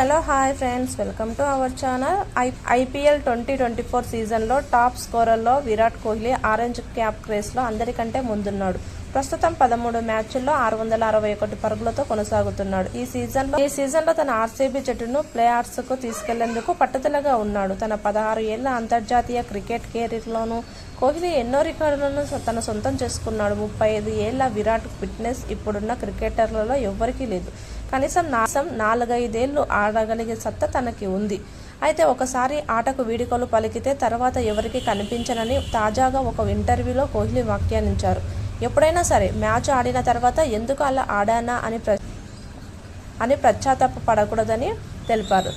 Hello hi friends welcome to our channel I IPL twenty twenty four సీజన్లో top స్కోరర్లో Virat Kohli orange cap క్రేస్లో అందరికంటే ముందున్నాడు. ప్రస్తుతం పదమూడు మ్యాచ్ల్లో ఆరు వందల అరవై ఒకటి పరుగులతో కొనసాగుతున్నాడు. ఈ సీజన్లో ఈ సీజన్లో తన ఆర్సీబీ జట్టును ప్లే ఆఫ్స్కు తీసుకెళ్ళేందుకు పట్టుదలగా ఉన్నాడు. తన పదహారు ఏళ్ళ అంతర్జాతీయ క్రికెట్ కెరీర్లోనూ కోహ్లీ ఎన్నో రికార్డులను తన సొంతం చేసుకున్నాడు. ముప్పై ఐదు ఏళ్ళ విరాట్ ఫిట్నెస్ ఇప్పుడున్న క్రికెటర్లలో ఎవ్వరికీ లేదు. కనీసం నాసం నాలుగైదేళ్ళు ఆడగలిగే సత్తా తనకి ఉంది. అయితే ఒకసారి ఆటకు వీడుకోలు పలికితే తర్వాత ఎవరికి కనిపించనని తాజాగా ఒక ఇంటర్వ్యూలో కోహ్లీ వ్యాఖ్యానించారు. ఎప్పుడైనా సరే మ్యాచ్ ఆడిన తర్వాత ఎందుకు అలా ఆడానా అని ప్ర అని పశ్చాత్తాప పడకూడదని తెలిపారు.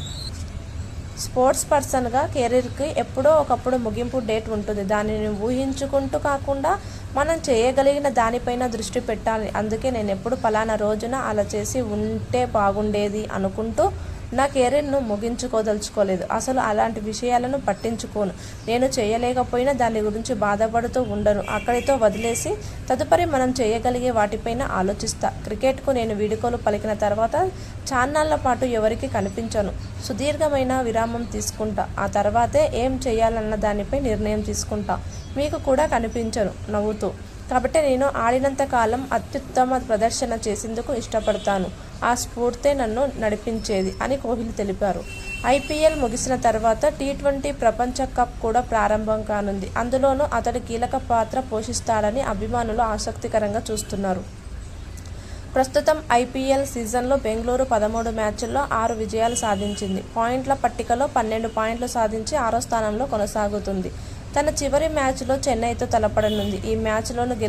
స్పోర్ట్స్ పర్సన్గా కెరీర్కి ఎప్పుడో ఒకప్పుడు ముగింపు డేట్ ఉంటుంది. దానిని ఊహించుకుంటూ కాకుండా మనం చేయగలిగిన దానిపైన దృష్టి పెట్టాలి. అందుకే నేను ఎప్పుడు ఫలానా రోజున అలా చేసి ఉంటే బాగుండేది అనుకుంటూ నా కెరీర్ను ముగించుకోదలుచుకోలేదు. అసలు అలాంటి విషయాలను పట్టించుకోను. నేను చేయలేకపోయినా దాని గురించి బాధపడుతూ ఉండను. అక్కడితో వదిలేసి తదుపరి మనం చేయగలిగే వాటిపైన ఆలోచిస్తా. క్రికెట్కు నేను వీడుకోలు పలికిన తర్వాత చాన్నాళ్ళ పాటు ఎవరికి కనిపించను. సుదీర్ఘమైన విరామం తీసుకుంటా. ఆ తర్వాతే ఏం చేయాలన్న దానిపై నిర్ణయం తీసుకుంటా. మీకు కూడా కనిపించను నవ్వుతూ. కాబట్టి నేను ఆడినంత కాలం అత్యుత్తమ ప్రదర్శన చేసేందుకు ఇష్టపడతాను. ఆ స్ఫూర్తే నన్ను నడిపించేది అని కోహ్లీ తెలిపారు. ఐపీఎల్ ముగిసిన తర్వాత టీ ట్వంటీ ప్రపంచ కప్ కూడా ప్రారంభం కానుంది. అందులోనూ అతడు కీలక పాత్ర పోషిస్తాడని అభిమానులు ఆసక్తికరంగా చూస్తున్నారు. ప్రస్తుతం ఐపీఎల్ సీజన్లో బెంగళూరు పదమూడు మ్యాచ్ల్లో ఆరు విజయాలు సాధించింది. పాయింట్ల పట్టికలో పన్నెండు పాయింట్లు సాధించి ఆరో స్థానంలో కొనసాగుతుంది. తన చివరి మ్యాచ్లో చెన్నైతో తలపడనుంది. ఈ మ్యాచ్లోను